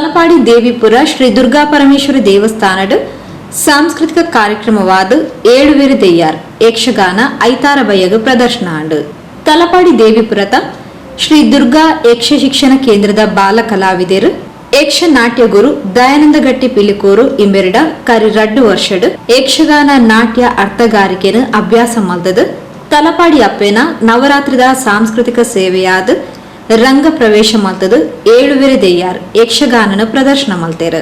ತಲಪಾಡಿ ದೇವಿಪುರ ಶ್ರೀ ದುರ್ಗಾ ಪರಮೇಶ್ವರಿ ದೇವಸ್ಥಾನಡ್ ಸಾಂಸ್ಕೃತಿಕ ಕಾರ್ಯಕ್ರಮವಾದ ಏಳುವೇರು ದೆಯ್ಯಾರ್ ಯಕ್ಷಗಾನ ಐತಾರ ಬಯಗ ಪ್ರದರ್ಶನ ಅಂಡ್ ತಲಪಾಡಿ ದೇವಿಪುರತ ಶ್ರೀ ದುರ್ಗಾ ಯಕ್ಷ ಶಿಕ್ಷಣ ಕೇಂದ್ರದ ಬಾಲ ಕಲಾವಿದರು ಯಕ್ಷ ನಾಟ್ಯ ಗುರು ದಯಾನಂದ ಗಟ್ಟಿ ಪಿಲಿಕೂರು ಇಮೆರಡ ಕರಿ ರಡ್ಡು ವರ್ಷಡ್ ಯಕ್ಷಗಾನ ನಾಟ್ಯ ಅರ್ಥಗಾರಿಕೆನ ಅಭ್ಯಾಸ ಮಲ್ದದ ತಲಪಾಡಿ ಅಪ್ಪೇನ ನವರಾತ್ರಿದ ಸಾಂಸ್ಕೃತಿಕ ಸೇವೆಯಾದ ರಂಗ ಪ್ರವೇಶ ಮಲ್ತದ ಏಳುವೆರೆ ದೆಯ್ಯಾರ್ ಯಕ್ಷಗಾನನ ಪ್ರದರ್ಶನ ಮಲ್ತೇರು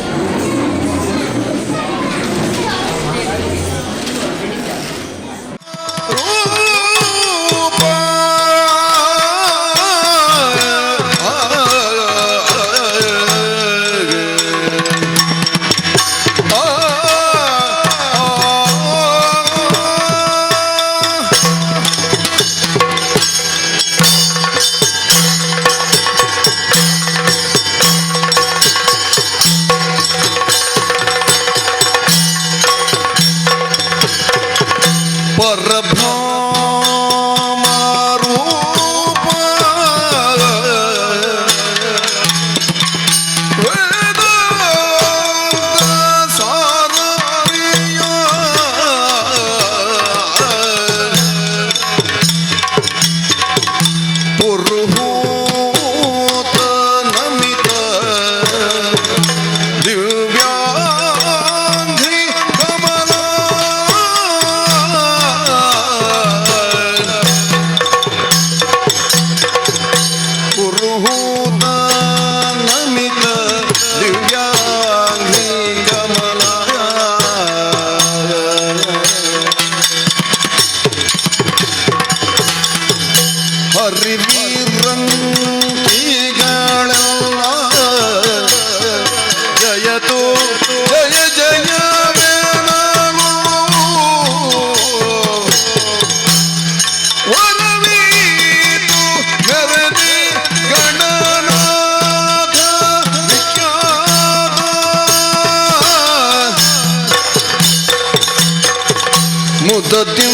todo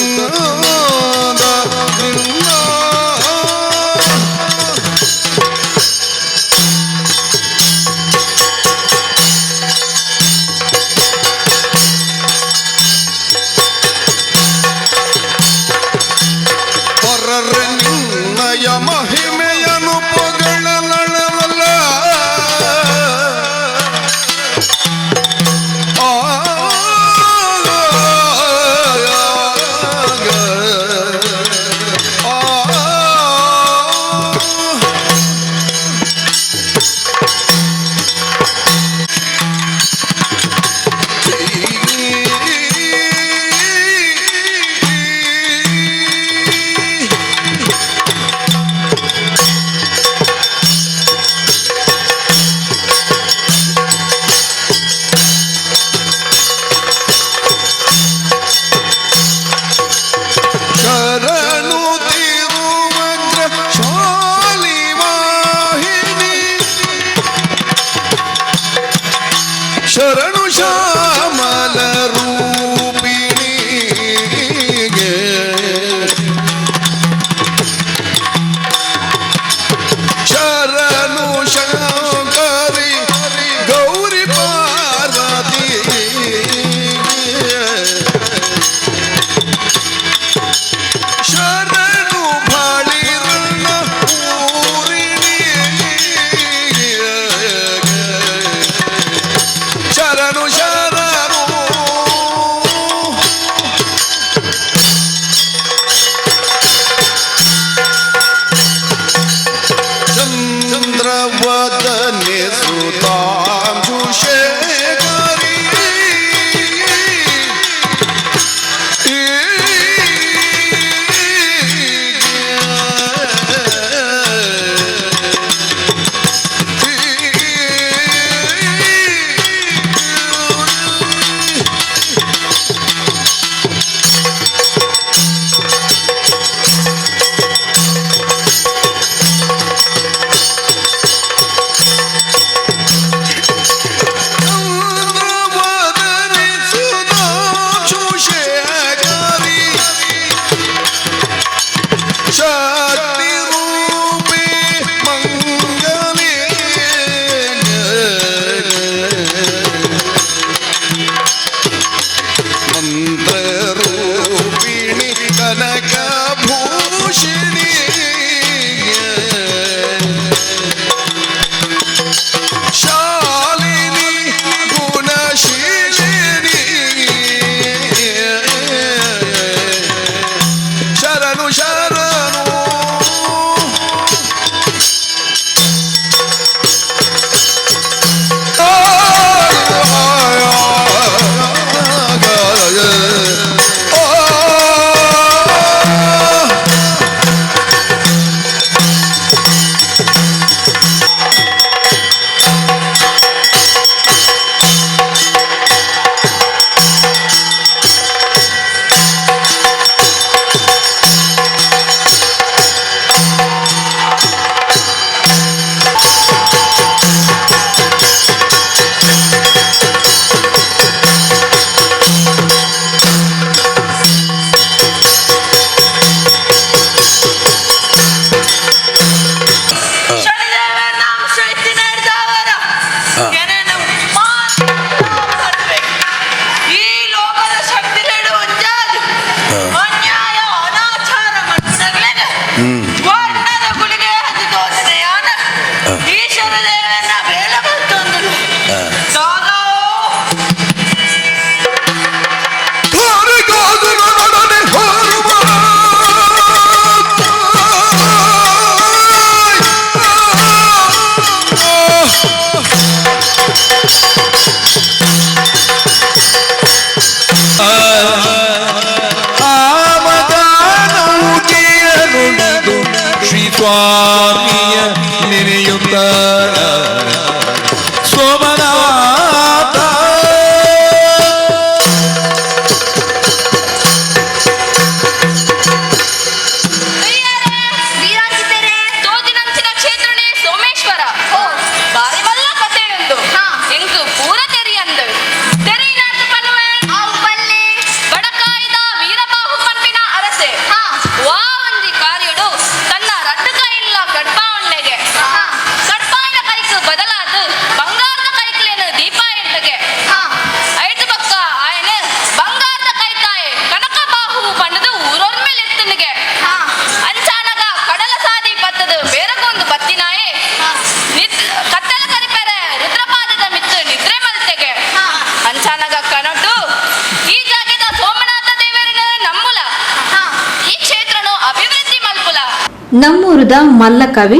ನಮ್ಮೂರದ ಮಲ್ಲಕವಿ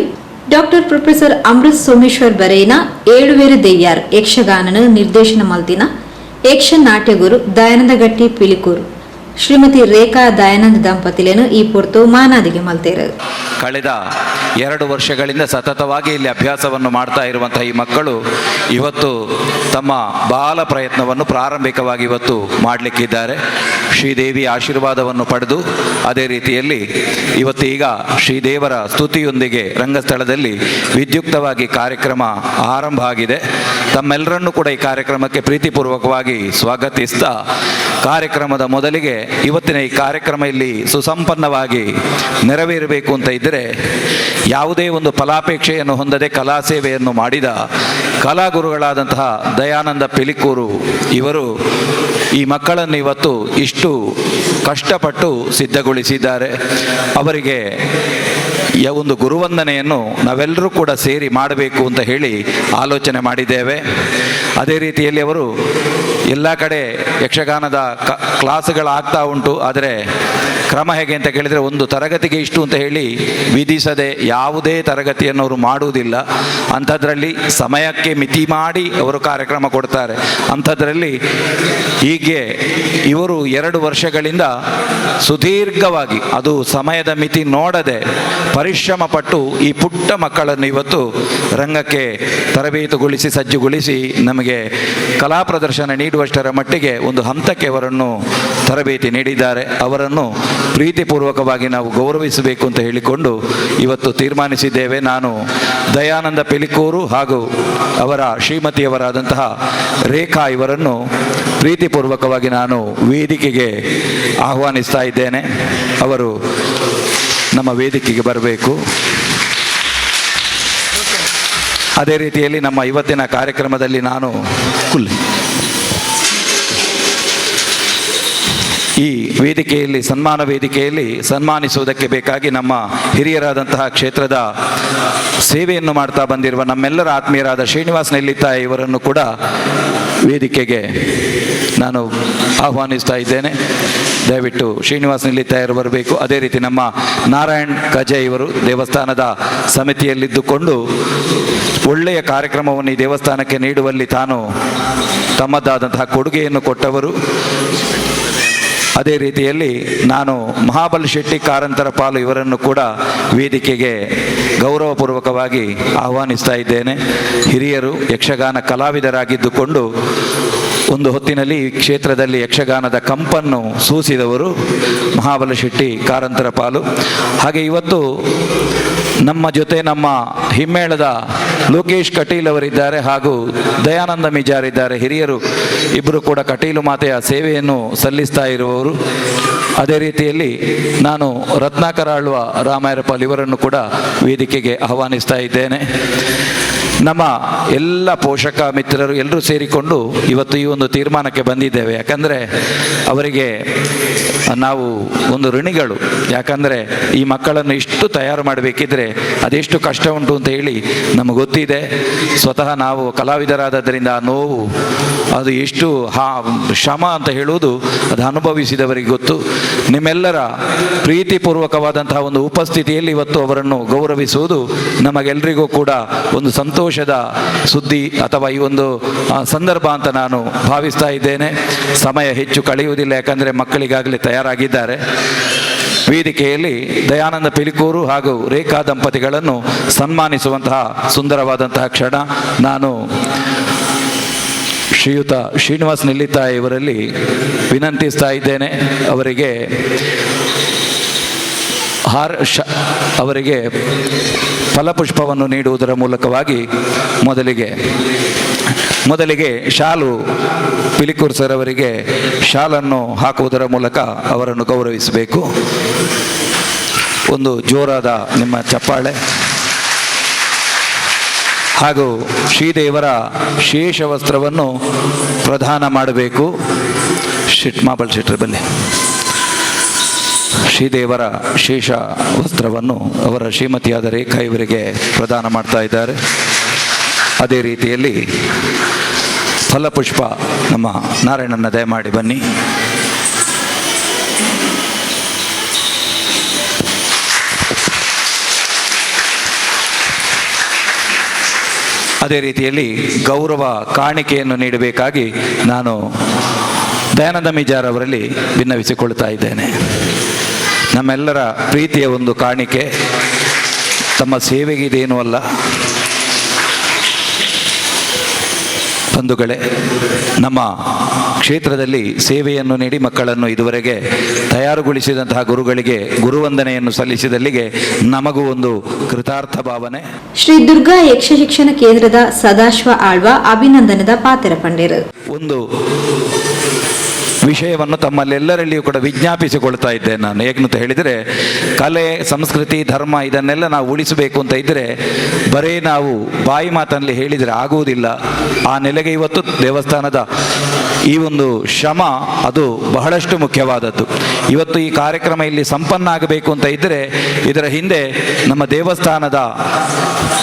ಡಾಕ್ಟರ್ ಪ್ರೊಫೆಸರ್ ಅಮೃತ್ ಸೋಮೇಶ್ವರ್ ಬರೇನ ಏಳುವೇರು ದೆಯ್ಯಾರ್ ಯಕ್ಷಗಾನನ ನಿರ್ದೇಶನ ಮಲ್ತಿನ ಯಕ್ಷ ನಾಟ್ಯಗುರು ದಯಾನಂದ ಗಟ್ಟಿ ಪಿಲಿಕೂರು ಶ್ರೀಮತಿ ರೇಖಾ ದಯಾನಂದ ದಂಪತಿಲೇನು ಈ ಪೊರ್ತು ಮಾನಾದಿಗೆ ಮಲ್ತೇರ. ಕಳೆದ ಎರಡು ವರ್ಷಗಳಿಂದ ಸತತವಾಗಿ ಇಲ್ಲಿ ಅಭ್ಯಾಸವನ್ನು ಮಾಡ್ತಾ ಇರುವಂತಹ ಈ ಮಕ್ಕಳು ಇವತ್ತು ತಮ್ಮ ಬಾಲ ಪ್ರಯತ್ನವನ್ನು ಪ್ರಾರಂಭಿಕವಾಗಿ ಇವತ್ತು ಮಾಡಲಿಕ್ಕಿದ್ದಾರೆ. ಶ್ರೀದೇವಿ ಆಶೀರ್ವಾದವನ್ನು ಪಡೆದು ಅದೇ ರೀತಿಯಲ್ಲಿ ಇವತ್ತೀಗ ಶ್ರೀದೇವರ ಸ್ತುತಿಯೊಂದಿಗೆ ರಂಗಸ್ಥಳದಲ್ಲಿ ವಿದ್ಯುಕ್ತವಾಗಿ ಕಾರ್ಯಕ್ರಮ ಆರಂಭ ಆಗಿದೆ. ತಮ್ಮೆಲ್ಲರನ್ನೂ ಕೂಡ ಈ ಕಾರ್ಯಕ್ರಮಕ್ಕೆ ಪ್ರೀತಿಪೂರ್ವಕವಾಗಿ ಸ್ವಾಗತಿಸ್ತಾ ಕಾರ್ಯಕ್ರಮದ ಮೊದಲಿಗೆ ಇವತ್ತಿನ ಈ ಕಾರ್ಯಕ್ರಮ ಇಲ್ಲಿ ಸುಸಂಪನ್ನವಾಗಿ ನೆರವೇರಬೇಕು ಅಂತ ಇದ್ದರೆ ಯಾವುದೇ ಒಂದು ಫಲಾಪೇಕ್ಷೆಯನ್ನು ಹೊಂದದೆ ಕಲಾ ಸೇವೆಯನ್ನು ಮಾಡಿದ ಕಲಾಗುರುಗಳಾದಂತಹ ದಯಾನಂದ ಪಿಲಿಕೂರು ಇವರು ಈ ಮಕ್ಕಳನ್ನು ಇವತ್ತು ಇಷ್ಟು ಕಷ್ಟಪಟ್ಟು ಸಿದ್ಧಗೊಳಿಸಿದ್ದಾರೆ. ಅವರಿಗೆ ಒಂದು ಗುರುವಂದನೆಯನ್ನು ನಾವೆಲ್ಲರೂ ಕೂಡ ಸೇರಿ ಮಾಡಬೇಕು ಅಂತ ಹೇಳಿ ಆಲೋಚನೆ ಮಾಡಿದ್ದೇವೆ. ಅದೇ ರೀತಿಯಲ್ಲಿ ಅವರು ಎಲ್ಲ ಕಡೆ ಯಕ್ಷಗಾನದ ಕ, ಕ್ಲಾಸ್ಗಳಾಗ್ತಾ ಉಂಟು. ಆದರೆ ಕ್ರಮ ಹೇಗೆ ಅಂತ ಕೇಳಿದರೆ ಒಂದು ತರಗತಿಗೆ ಇಷ್ಟು ಅಂತ ಹೇಳಿ ವಿಧಿಸದೆ ಯಾವುದೇ ತರಗತಿಯನ್ನು ಅವರು ಮಾಡುವುದಿಲ್ಲ. ಅಂಥದ್ರಲ್ಲಿ ಸಮಯಕ್ಕೆ ಮಿತಿ ಮಾಡಿ ಅವರು ಕಾರ್ಯಕ್ರಮ ಕೊಡ್ತಾರೆ. ಅಂಥದ್ರಲ್ಲಿ ಹೀಗೆ ಇವರು ಎರಡು ವರ್ಷಗಳಿಂದ ಸುದೀರ್ಘವಾಗಿ ಅದು ಸಮಯದ ಮಿತಿ ನೋಡದೆ ಪರಿಶ್ರಮ ಪಟ್ಟು ಈ ಪುಟ್ಟ ಮಕ್ಕಳನ್ನು ಇವತ್ತು ರಂಗಕ್ಕೆ ತರಬೇತುಗೊಳಿಸಿ, ಸಜ್ಜುಗೊಳಿಸಿ ನಮಗೆ ಕಲಾ ಪ್ರದರ್ಶನ ನೀಡುವಷ್ಟರ ಮಟ್ಟಿಗೆ ಒಂದು ಹಂತಕ್ಕೆ ಅವರನ್ನು ತರಬೇತಿ ನೀಡಿದ್ದಾರೆ. ಅವರನ್ನು ಪ್ರೀತಿಪೂರ್ವಕವಾಗಿ ನಾವು ಗೌರವಿಸಬೇಕು ಅಂತ ಹೇಳಿಕೊಂಡು ಇವತ್ತು ತೀರ್ಮಾನಿಸಿದ್ದೇವೆ. ನಾನು ದಯಾನಂದ ಪೆಲಿಕೂರು ಹಾಗೂ ಅವರ ಶ್ರೀಮತಿಯವರಾದಂತಹ ರೇಖಾ ಇವರನ್ನು ಪ್ರೀತಿಪೂರ್ವಕವಾಗಿ ನಾನು ವೇದಿಕೆಗೆ ಆಹ್ವಾನಿಸ್ತಾ ಇದ್ದೇನೆ. ಅವರು ನಮ್ಮ ವೇದಿಕೆಗೆ ಬರಬೇಕು. ಅದೇ ರೀತಿಯಲ್ಲಿ ನಮ್ಮ ಇವತ್ತಿನ ಕಾರ್ಯಕ್ರಮದಲ್ಲಿ ನಾನು ಕುಲ್ಲೆ. ಈ ವೇದಿಕೆಯಲ್ಲಿ, ಸನ್ಮಾನ ವೇದಿಕೆಯಲ್ಲಿ ಸನ್ಮಾನಿಸುವುದಕ್ಕೆ ಬೇಕಾಗಿ ನಮ್ಮ ಹಿರಿಯರಾದಂತಹ ಕ್ಷೇತ್ರದ ಸೇವೆಯನ್ನು ಮಾಡ್ತಾ ಬಂದಿರುವ ನಮ್ಮೆಲ್ಲರ ಆತ್ಮೀಯರಾದ ಶ್ರೀನಿವಾಸ್ ನೆಲ್ಲಿತಾಯಿ ಇವರನ್ನು ಕೂಡ ವೇದಿಕೆಗೆ ನಾನು ಆಹ್ವಾನಿಸ್ತಾ ಇದ್ದೇನೆ. ದಯವಿಟ್ಟು ಶ್ರೀನಿವಾಸ್ ನೆಲ್ಲಿತಾಯರು ಬರಬೇಕು. ಅದೇ ರೀತಿ ನಮ್ಮ ನಾರಾಯಣ್ ಕಜೆ ಇವರು ದೇವಸ್ಥಾನದ ಸಮಿತಿಯಲ್ಲಿದ್ದುಕೊಂಡು ಒಳ್ಳೆಯ ಕಾರ್ಯಕ್ರಮವನ್ನು ಈ ದೇವಸ್ಥಾನಕ್ಕೆ ನೀಡುವಲ್ಲಿ ತಾನು ತಮ್ಮದಾದಂತಹ ಕೊಡುಗೆಯನ್ನು ಕೊಟ್ಟವರು. ಅದೇ ರೀತಿಯಲ್ಲಿ ನಾನು ಮಹಾಬಲ ಶೆಟ್ಟಿ ಕಾರಂತರ ಪಾಲು ಇವರನ್ನು ಕೂಡ ವೇದಿಕೆಗೆ ಗೌರವಪೂರ್ವಕವಾಗಿ ಆಹ್ವಾನಿಸ್ತಾ ಇದ್ದೇನೆ. ಹಿರಿಯರು ಯಕ್ಷಗಾನ ಕಲಾವಿದರಾಗಿದ್ದುಕೊಂಡು ಒಂದು ಹೊತ್ತಿನಲ್ಲಿ ಈ ಕ್ಷೇತ್ರದಲ್ಲಿ ಯಕ್ಷಗಾನದ ಕಂಪನ್ನು ಸೂಸಿದವರು ಮಹಾಬಲ ಶೆಟ್ಟಿ ಕಾರಂತರ ಪಾಲು. ಹಾಗೆ ಇವತ್ತು ನಮ್ಮ ಜೊತೆ ನಮ್ಮ ಹಿಮ್ಮೇಳದ ಲೋಕೇಶ್ ಕಟೀಲ್ ಅವರಿದ್ದಾರೆ ಹಾಗೂ ದಯಾನಂದ ಮಿಜಾರ್ ಇದ್ದಾರೆ. ಹಿರಿಯರು ಇಬ್ಬರು ಕೂಡ ಕಟೀಲು ಮಾತೆಯ ಸೇವೆಯನ್ನು ಸಲ್ಲಿಸ್ತಾ ಇರುವವರು. ಅದೇ ರೀತಿಯಲ್ಲಿ ನಾನು ರತ್ನಾಕರ ಆಳ್ವ ರಾಮಾಯರಪಾಲ್ ಇವರನ್ನು ಕೂಡ ವೇದಿಕೆಗೆ ಆಹ್ವಾನಿಸ್ತಾ ಇದ್ದೇನೆ. ನಮ್ಮ ಎಲ್ಲ ಪೋಷಕ ಮಿತ್ರರು ಎಲ್ಲರೂ ಸೇರಿಕೊಂಡು ಇವತ್ತು ಈ ಒಂದು ತೀರ್ಮಾನಕ್ಕೆ ಬಂದಿದ್ದೇವೆ. ಯಾಕಂದರೆ ಅವರಿಗೆ ನಾವು ಒಂದು ಋಣಿಗಳು. ಯಾಕಂದರೆ ಈ ಮಕ್ಕಳನ್ನು ಇಷ್ಟು ತಯಾರು ಮಾಡಬೇಕಿದ್ರೆ ಅದೆಷ್ಟು ಕಷ್ಟ ಉಂಟು ಅಂತ ಹೇಳಿ ನಮಗೆ ಗೊತ್ತಿದೆ. ಸ್ವತಃ ನಾವು ಕಲಾವಿದರಾದದ್ದರಿಂದ ಆ ನೋವು, ಅದು ಎಷ್ಟು ಹಾ, ಶ್ರಮ ಅಂತ ಹೇಳುವುದು ಅದು ಅನುಭವಿಸಿದವರಿಗೆ ಗೊತ್ತು. ನಿಮ್ಮೆಲ್ಲರ ಪ್ರೀತಿಪೂರ್ವಕವಾದಂತಹ ಒಂದು ಉಪಸ್ಥಿತಿಯಲ್ಲಿ ಇವತ್ತು ಅವರನ್ನು ಗೌರವಿಸುವುದು ನಮಗೆಲ್ಲರಿಗೂ ಕೂಡ ಒಂದು ಸಂತೋಷದ ಸುದ್ದಿ ಅಥವಾ ಈ ಒಂದು ಸಂದರ್ಭ ಅಂತ ನಾನು ಭಾವಿಸ್ತಾ ಇದ್ದೇನೆ. ಸಮಯ ಹೆಚ್ಚು ಕಳೆಯುವುದಿಲ್ಲ, ಯಾಕಂದರೆ ಮಕ್ಕಳಿಗಾಗಲೇ ತಯಾರಾಗಿದ್ದಾರೆ. ವೇದಿಕೆಯಲ್ಲಿ ದಯಾನಂದ ಪಿಲಿಕೂರು ಹಾಗೂ ರೇಖಾ ದಂಪತಿಗಳನ್ನು ಸನ್ಮಾನಿಸುವಂತಹ ಸುಂದರವಾದಂತಹ ಕ್ಷಣ. ನಾನು ಶ್ರೀಯುತ ಶ್ರೀನಿವಾಸ್ ನಿಲ್ಲಿತಾಯಿ ಇವರಲ್ಲಿ ವಿನಂತಿಸ್ತಾ ಇದ್ದೇನೆ. ಅವರಿಗೆ ಹಾರ ಶ ಅವರಿಗೆ ಫಲಪುಷ್ಪವನ್ನು ನೀಡುವುದರ ಮೂಲಕವಾಗಿ ಮೊದಲಿಗೆ ಮೊದಲಿಗೆ ಶಾಲು ಪಿಲಿಕೂರ್ ಸರ್ ಅವರಿಗೆ ಶಾಲನ್ನು ಹಾಕುವುದರ ಮೂಲಕ ಅವರನ್ನು ಗೌರವಿಸಬೇಕು. ಒಂದು ಜೋರಾದ ನಿಮ್ಮ ಚಪ್ಪಾಳೆ. ಹಾಗೂ ಶ್ರೀದೇವರ ಶೇಷ ವಸ್ತ್ರವನ್ನು ಪ್ರದಾನ ಮಾಡಬೇಕು. ಶಿಟ್ ಮಾಬಲ್ ಶೆಟ್ರ ಬಲ್ಲಿ ಶ್ರೀದೇವರ ಶೇಷ ವಸ್ತ್ರವನ್ನು ಅವರ ಶ್ರೀಮತಿಯಾದ ರೇಖಾ ಇವರಿಗೆ ಪ್ರದಾನ ಮಾಡ್ತಾ ಇದ್ದಾರೆ. ಅದೇ ರೀತಿಯಲ್ಲಿ ಫಲಪುಷ್ಪ ನಮ್ಮ ನಾರಾಯಣನ ದಯಮಾಡಿ ಬನ್ನಿ. ಅದೇ ರೀತಿಯಲ್ಲಿ ಗೌರವ ಕಾಣಿಕೆಯನ್ನು ನೀಡಬೇಕಾಗಿ ನಾನು ದಯಾನಂದ ಮಿಜಾರ್ ಅವರಲ್ಲಿ ವಿನ್ನವಿಸಿಕೊಳ್ಳುತ್ತಾ ಇದ್ದೇನೆ. ನಮ್ಮೆಲ್ಲರ ಪ್ರೀತಿಯ ಒಂದು ಕಾಣಿಕೆ. ತಮ್ಮ ಸೇವೆಗೆ ಇದೇನೂ ಅಲ್ಲ. ಬಂಧುಗಳೇ ನಮ್ಮ ಕ್ಷೇತ್ರದಲ್ಲಿ ಸೇವೆಯನ್ನು ನೀಡಿ ಮಕ್ಕಳನ್ನು ಇದುವರೆಗೆ ತಯಾರುಗೊಳಿಸಿದಂತಹ ಗುರುಗಳಿಗೆ ಗುರುವಂದನೆಯನ್ನು ಸಲ್ಲಿಸಿದಲ್ಲಿಗೆ ನಮಗೂ ಒಂದು ಕೃತಾರ್ಥ ಭಾವನೆ. ಶ್ರೀ ದುರ್ಗಾ ಯಕ್ಷ ಶಿಕ್ಷಣ ಕೇಂದ್ರದ ಸದಾಶಿವ ಆಳ್ವ ಅಭಿನಂದನದ ಪಾತ್ರ ಪಂಡಿರು ಒಂದು ವಿಷಯವನ್ನು ತಮ್ಮಲ್ಲೆಲ್ಲರಲ್ಲಿಯೂ ಕೂಡ ವಿಜ್ಞಾಪಿಸಿಕೊಳ್ತಾ ಇದ್ದೇನೆ ನಾನು. ಹೇಗಂತ ಹೇಳಿದರೆ, ಕಲೆ, ಸಂಸ್ಕೃತಿ, ಧರ್ಮ ಇದನ್ನೆಲ್ಲ ನಾವು ಉಳಿಸಬೇಕು ಅಂತ ಇದ್ದರೆ ಬರೀ ನಾವು ಬಾಯಿ ಮಾತಲ್ಲಿ ಹೇಳಿದರೆ ಆಗುವುದಿಲ್ಲ. ಆ ನೆಲೆಗೆ ಇವತ್ತು ದೇವಸ್ಥಾನದ ಈ ಒಂದು ಶ್ರಮ ಅದು ಬಹಳಷ್ಟು ಮುಖ್ಯವಾದದ್ದು. ಇವತ್ತು ಈ ಕಾರ್ಯಕ್ರಮ ಇಲ್ಲಿ ಸಂಪನ್ನ ಆಗಬೇಕು ಅಂತ ಇದ್ದರೆ ಇದರ ಹಿಂದೆ ನಮ್ಮ ದೇವಸ್ಥಾನದ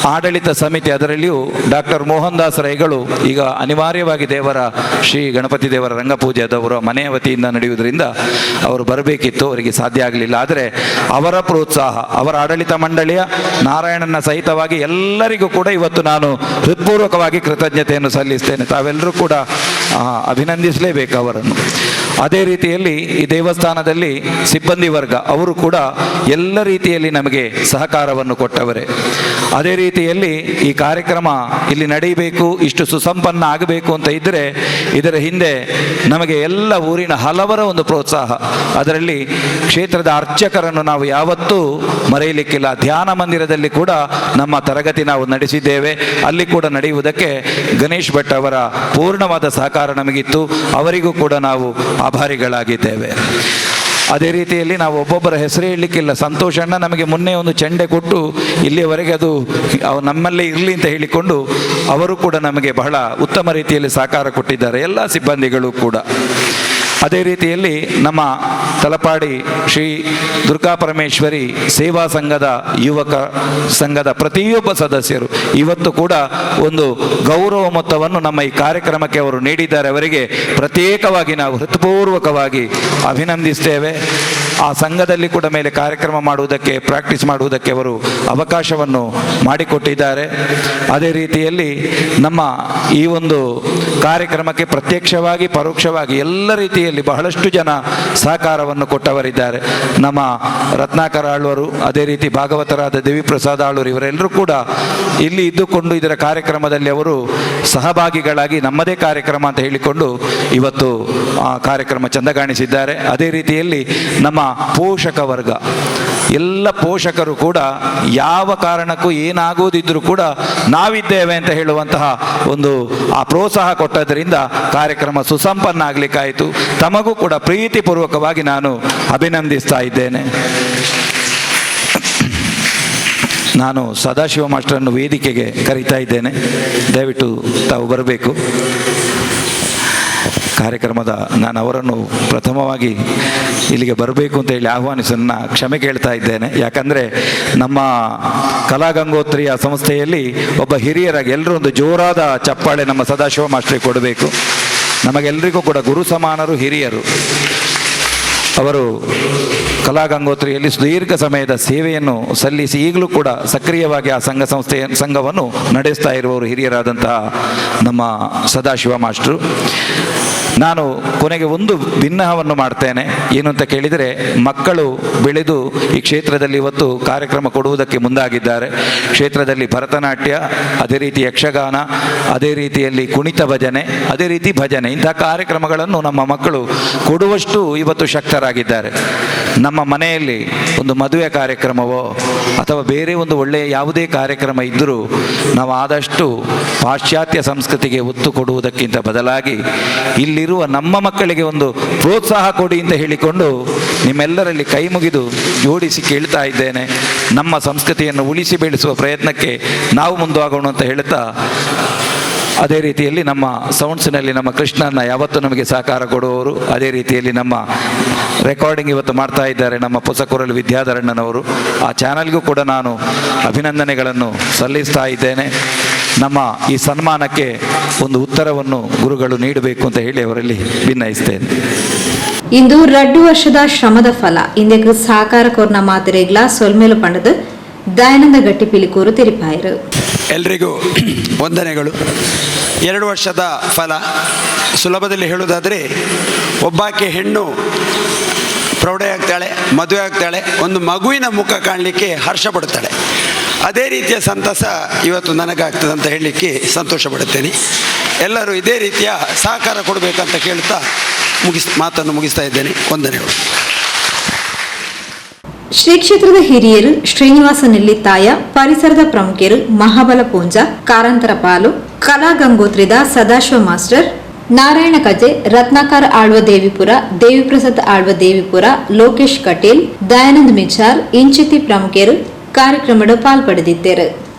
ಆಡಳಿತ ಸಮಿತಿ ಅದರಲ್ಲಿಯೂ ಡಾಕ್ಟರ್ ಮೋಹನ್ ದಾಸ್ ರೈಗಳು ಈಗ ಅನಿವಾರ್ಯವಾಗಿ ದೇವರ ಶ್ರೀ ಗಣಪತಿ ದೇವರ ರಂಗಪೂಜೆ ಅದವರ ಮನೆಯ ವತಿಯಿಂದ ನಡೆಯುವುದರಿಂದ ಅವರು ಬರಬೇಕಿತ್ತು ಅವರಿಗೆ ಸಾಧ್ಯ ಆಗಲಿಲ್ಲ. ಆದರೆ ಅವರ ಪ್ರೋತ್ಸಾಹ ಅವರ ಆಡಳಿತ ಮಂಡಳಿಯ ನಾರಾಯಣನ ಸಹಿತವಾಗಿ ಎಲ್ಲರಿಗೂ ಕೂಡ ಇವತ್ತು ನಾನು ಹೃತ್ಪೂರ್ವಕವಾಗಿ ಕೃತಜ್ಞತೆಯನ್ನು ಸಲ್ಲಿಸ್ತೇನೆ. ತಾವೆಲ್ಲರೂ ಕೂಡ ಆ, ಅಭಿನಂದಿಸಲೇಬೇಕು ಅವರನ್ನು. ಅದೇ ರೀತಿಯಲ್ಲಿ ಈ ದೇವಸ್ಥಾನದಲ್ಲಿ ಸಿಬ್ಬಂದಿ ವರ್ಗ, ಅವರು ಕೂಡ ಎಲ್ಲ ರೀತಿಯಲ್ಲಿ ನಮಗೆ ಸಹಕಾರವನ್ನು ಕೊಟ್ಟವರೇ. ಅದೇ ರೀತಿಯಲ್ಲಿ ಈ ಕಾರ್ಯಕ್ರಮ ಇಲ್ಲಿ ನಡೆಯಬೇಕು, ಇಷ್ಟು ಸುಸಂಪನ್ನ ಆಗಬೇಕು ಅಂತ ಇದ್ದರೆ ಇದರ ಹಿಂದೆ ನಮಗೆ ಎಲ್ಲ ಊರಿನ ಹಲವರ ಒಂದು ಪ್ರೋತ್ಸಾಹ. ಅದರಲ್ಲಿ ಕ್ಷೇತ್ರದ ಅರ್ಚಕರನ್ನು ನಾವು ಯಾವತ್ತೂ ಮರೆಯಲಿಕ್ಕಿಲ್ಲ. ಧ್ಯಾನ ಮಂದಿರದಲ್ಲಿ ಕೂಡ ನಮ್ಮ ತರಗತಿ ನಾವು ನಡೆಸಿದ್ದೇವೆ. ಅಲ್ಲಿ ಕೂಡ ನಡೆಯುವುದಕ್ಕೆ ಗಣೇಶ್ ಭಟ್ ಅವರ ಪೂರ್ಣವಾದ ಸಹಕಾರ ನಮಗಿತ್ತು. ಅವರಿಗೂ ಕೂಡ ನಾವು ಆಭಾರಿಗಳಾಗಿದ್ದೇವೆ ಅದೇ ರೀತಿಯಲ್ಲಿ ನಾವು ಒಬ್ಬೊಬ್ಬರ ಹೆಸರು ಹೇಳಲಿಕ್ಕಿಲ್ಲ. ಸಂತೋಷ ಅಣ್ಣ ನಮಗೆ ಮೊನ್ನೆ ಒಂದು ಚೆಂಡೆ ಕೊಟ್ಟು ಇಲ್ಲಿಯವರೆಗೆ ಅದು ನಮ್ಮಲ್ಲೇ ಇರಲಿ ಅಂತ ಹೇಳಿಕೊಂಡು ಅವರು ಕೂಡ ನಮಗೆ ಬಹಳ ಉತ್ತಮ ರೀತಿಯಲ್ಲಿ ಸಹಕಾರ ಕೊಟ್ಟಿದ್ದಾರೆ. ಎಲ್ಲ ಸಿಬ್ಬಂದಿಗಳು ಕೂಡ. ಅದೇ ರೀತಿಯಲ್ಲಿ ನಮ್ಮ ತಲಪಾಡಿ ಶ್ರೀ ದುರ್ಗಾ ಪರಮೇಶ್ವರಿ ಸೇವಾ ಸಂಘದ ಯುವಕ ಸಂಘದ ಪ್ರತಿಯೊಬ್ಬ ಸದಸ್ಯರು, ಇವತ್ತು ಕೂಡ ಒಂದು ಗೌರವ ಮೊತ್ತವನ್ನು ನಮ್ಮ ಈ ಕಾರ್ಯಕ್ರಮಕ್ಕೆ ಅವರು ನೀಡಿದ್ದಾರೆ. ಅವರಿಗೆ ಪ್ರತ್ಯೇಕವಾಗಿ ನಾವು ಹೃತ್ಪೂರ್ವಕವಾಗಿ ಅಭಿನಂದಿಸ್ತೇವೆ. ಆ ಸಂಘದಲ್ಲಿ ಕೂಡ ಮೇಲೆ ಕಾರ್ಯಕ್ರಮ ಮಾಡುವುದಕ್ಕೆ, ಪ್ರಾಕ್ಟೀಸ್ ಮಾಡುವುದಕ್ಕೆ ಅವರು ಅವಕಾಶವನ್ನು ಮಾಡಿಕೊಟ್ಟಿದ್ದಾರೆ. ಅದೇ ರೀತಿಯಲ್ಲಿ ನಮ್ಮ ಈ ಒಂದು ಕಾರ್ಯಕ್ರಮಕ್ಕೆ ಪ್ರತ್ಯಕ್ಷವಾಗಿ, ಪರೋಕ್ಷವಾಗಿ ಎಲ್ಲ ರೀತಿಯಲ್ಲಿ ಬಹಳಷ್ಟು ಜನ ಸಹಕಾರವನ್ನು ಕೊಟ್ಟವರಿದ್ದಾರೆ. ನಮ್ಮ ರತ್ನಾಕರ ಆಳ್ವರು, ಅದೇ ರೀತಿ ಭಾಗವತರಾದ ದೇವಿಪ್ರಸಾದ್ ಆಳ್ವರು ಇವರೆಲ್ಲರೂ ಕೂಡ ಇಲ್ಲಿ ಇದ್ದುಕೊಂಡು ಇದರ ಕಾರ್ಯಕ್ರಮದಲ್ಲಿ ಅವರು ಸಹಭಾಗಿಗಳಾಗಿ ನಮ್ಮದೇ ಕಾರ್ಯಕ್ರಮ ಅಂತ ಹೇಳಿಕೊಂಡು ಇವತ್ತು ಆ ಕಾರ್ಯಕ್ರಮ ಚಂದಗಾಣಿಸಿದ್ದಾರೆ. ಅದೇ ರೀತಿಯಲ್ಲಿ ನಮ್ಮ ಪೋಷಕ ವರ್ಗ ಎಲ್ಲ ಪೋಷಕರು ಕೂಡ ಯಾವ ಕಾರಣಕ್ಕೂ ಏನಾಗುವುದಿದ್ರೂ ಕೂಡ ನಾವಿದ್ದೇವೆ ಅಂತ ಹೇಳುವಂತಹ ಒಂದು ಆ ಪ್ರೋತ್ಸಾಹ ಕೊಟ್ಟದರಿಂದ ಕಾರ್ಯಕ್ರಮ ಸುಸಂಪನ್ನ ಆಗ್ಲಿಕ್ಕಾಯಿತು ತಮಗೂ ಕೂಡ ಪ್ರೀತಿಪೂರ್ವಕವಾಗಿ ನಾನು ಅಭಿನಂದಿಸ್ತಾ ಇದ್ದೇನೆ. ನಾನು ಸದಾಶಿವ ಮಾಸ್ಟರನ್ನು ವೇದಿಕೆಗೆ ಕರೀತಾ ಇದ್ದೇನೆ. ದಯವಿಟ್ಟು ತಾವು ಬರಬೇಕು. ಕಾರ್ಯಕ್ರಮದ ನಾನು ಅವರನ್ನು ಪ್ರಥಮವಾಗಿ ಇಲ್ಲಿಗೆ ಬರಬೇಕು ಅಂತ ಹೇಳಿ ಆಹ್ವಾನಿಸನ್ನ ಕ್ಷಮೆ ಕೇಳ್ತಾ ಇದ್ದೇನೆ. ಯಾಕಂದರೆ ನಮ್ಮ ಕಲಾಗಂಗೋತ್ರಿಯ ಸಂಸ್ಥೆಯಲ್ಲಿ ಒಬ್ಬ ಹಿರಿಯರಾಗಿ ಎಲ್ಲರೂ ಒಂದು ಜೋರಾದ ಚಪ್ಪಾಳೆ ನಮ್ಮ ಸದಾಶಿವ ಮಾಸ್ಟ್ರಿಗೆ ಕೊಡಬೇಕು. ನಮಗೆಲ್ಲರಿಗೂ ಕೂಡ ಗುರು ಸಮಾನರು ಹಿರಿಯರು. ಅವರು ಕಲಾಗಂಗೋತ್ರಿಯಲ್ಲಿ ಸುದೀರ್ಘ ಸಮಯದ ಸೇವೆಯನ್ನು ಸಲ್ಲಿಸಿ ಈಗಲೂ ಕೂಡ ಸಕ್ರಿಯವಾಗಿ ಆ ಸಂಘ ಸಂಸ್ಥೆಯ ಸಂಘವನ್ನು ನಡೆಸ್ತಾ ಇರುವವರು ಹಿರಿಯರಾದಂತಹ ನಮ್ಮ ಸದಾಶಿವ ಮಾಸ್ಟ್ರು. ನಾನು ಕೊನೆಗೆ ಒಂದು ಭಿನ್ನಹವನ್ನು ಮಾಡ್ತೇನೆ. ಏನು ಅಂತ ಕೇಳಿದರೆ, ಮಕ್ಕಳು ಬೆಳೆದು ಈ ಕ್ಷೇತ್ರದಲ್ಲಿ ಇವತ್ತು ಕಾರ್ಯಕ್ರಮ ಕೊಡುವುದಕ್ಕೆ ಮುಂದಾಗಿದ್ದಾರೆ. ಕ್ಷೇತ್ರದಲ್ಲಿ ಭರತನಾಟ್ಯ, ಅದೇ ರೀತಿ ಯಕ್ಷಗಾನ, ಅದೇ ರೀತಿಯಲ್ಲಿ ಕುಣಿತ ಭಜನೆ, ಅದೇ ರೀತಿ ಭಜನೆ ಇಂತಹ ಕಾರ್ಯಕ್ರಮಗಳನ್ನು ನಮ್ಮ ಮಕ್ಕಳು ಕೊಡುವಷ್ಟು ಇವತ್ತು ಶಕ್ತರಾಗಿದ್ದಾರೆ. ನಮ್ಮ ಮನೆಯಲ್ಲಿ ಒಂದು ಮದುವೆ ಕಾರ್ಯಕ್ರಮವೋ, ಅಥವಾ ಬೇರೆ ಒಂದು ಒಳ್ಳೆಯ ಯಾವುದೇ ಕಾರ್ಯಕ್ರಮ ಇದ್ದರೂ ನಾವು ಆದಷ್ಟು ಪಾಶ್ಚಾತ್ಯ ಸಂಸ್ಕೃತಿಗೆ ಒತ್ತು ಕೊಡುವುದಕ್ಕಿಂತ ಬದಲಾಗಿ ಇಲ್ಲಿರುವ ನಮ್ಮ ಮಕ್ಕಳಿಗೆ ಒಂದು ಪ್ರೋತ್ಸಾಹ ಕೊಡಿ ಅಂತ ಹೇಳಿಕೊಂಡು ನಿಮ್ಮೆಲ್ಲರಲ್ಲಿ ಕೈ ಮುಗಿದು ಜೋಡಿಸಿ ಕೇಳ್ತಾ ಇದ್ದೇನೆ. ನಮ್ಮ ಸಂಸ್ಕೃತಿಯನ್ನು ಉಳಿಸಿ ಬೆಳೆಸುವ ಪ್ರಯತ್ನಕ್ಕೆ ನಾವು ಮುಂದಾಗೋಣ ಅಂತ ಹೇಳ್ತಾ ಅದೇ ರೀತಿಯಲ್ಲಿ ನಮ್ಮ ಸೌಂಡ್ಸ್ನಲ್ಲಿ ನಮ್ಮ ಕೃಷ್ಣನ ಯಾವತ್ತೂ ನಮಗೆ ಸಹಕಾರ ಕೊಡುವವರು. ಅದೇ ರೀತಿಯಲ್ಲಿ ನಮ್ಮ ರೆಕಾರ್ಡಿಂಗ್ ಇವತ್ತು ಮಾಡ್ತಾ ಇದ್ದಾರೆ ನಮ್ಮ ಪುಸಕೂರಲ್ಲಿ ವಿದ್ಯಾಧರಣ್ಣನವರು. ಆ ಚಾನಲ್ಗೂ ಕೂಡ ನಾನು ಅಭಿನಂದನೆಗಳನ್ನು ಸಲ್ಲಿಸ್ತಾ ಇದ್ದೇನೆ. ನಮ್ಮ ಈ ಸನ್ಮಾನಕ್ಕೆ ಒಂದು ಉತ್ತರವನ್ನು ಗುರುಗಳು ನೀಡಬೇಕು ಅಂತ ಹೇಳಿ ಅವರಲ್ಲಿ ಭಿನ್ನಯಿಸ್ತೇನೆ ಇಂದು ರಡ್ಡು ವರ್ಷದ ಶ್ರಮದ ಫಲ. ಇಂದೆಗ್ ಸಹಕಾರ ಕೊರ್ನ ಮಾತಿರೆಗ್ಲ ಸೊಲ್ಮೇಲು ಪಂಡದ ದಯಾನಂದ ಗಟ್ಟಿಪಿಲಿಕೂರು ತಿರುಪಾಯರು. ಎಲ್ರಿಗೂ ವಂದನೆಗಳು. ಎರಡು ವರ್ಷದ ಫಲ. ಸುಲಭದಲ್ಲಿ ಹೇಳುವುದಾದರೆ ಒಬ್ಬಾಕೆ ಹೆಣ್ಣು ಪ್ರೌಢೆ ಆಗ್ತಾಳೆ ಮದುವೆ ಆಗ್ತಾಳೆ ಒಂದು ಮಗುವಿನ ಮುಖ ಕಾಣಲಿಕ್ಕೆ ಹರ್ಷ ಪಡುತ್ತಾಳೆ. ಅದೇ ರೀತಿಯ ಸಂತಸ ಇವತ್ತು ನನಗಾಗ್ತದೆ ಅಂತ ಹೇಳಲಿಕ್ಕೆ ಸಂತೋಷ ಪಡುತ್ತೇನೆ. ಎಲ್ಲರೂ ಇದೇ ರೀತಿಯ ಸಹಕಾರ ಕೊಡಬೇಕಂತ ಕೇಳ್ತಾ ಮುಗಿಸ್, ಮಾತನ್ನು ಮುಗಿಸ್ತಾ ಇದ್ದೇನೆ. ವಂದನೆಗಳು. ಶ್ರೀ ಕ್ಷೇತ್ರದ ಹಿರಿಯರು ಶ್ರೀನಿವಾಸ ನೆಲ್ಲಿತ್ತಾಯ ಪರಿಸರದ ಪ್ರಮುಖರು ಮಹಾಬಲ ಪೂಂಜ ಕಾರಂತರ ಪಾಲು, ಕಲಾ ಗಂಗೋತ್ರಿದ ಸದಾಶಿವ ಮಾಸ್ಟರ್, ನಾರಾಯಣ ಕಜೆ, ರತ್ನಾಕರ್ ಆಳ್ವ ದೇವಿಪುರ, ದೇವಿಪ್ರಸಾದ್ ಆಳ್ವ ದೇವಿಪುರ, ಲೋಕೇಶ್ ಕಟೇಲ್, ದಯಾನಂದ್ ಮಿಚಾರ್ ಇಂಚಿತಿ ಪ್ರಮುಖರು ಕಾರ್ಯಕ್ರಮದ ಪಾಲ್ಪಡೆದಿದ್ದರು.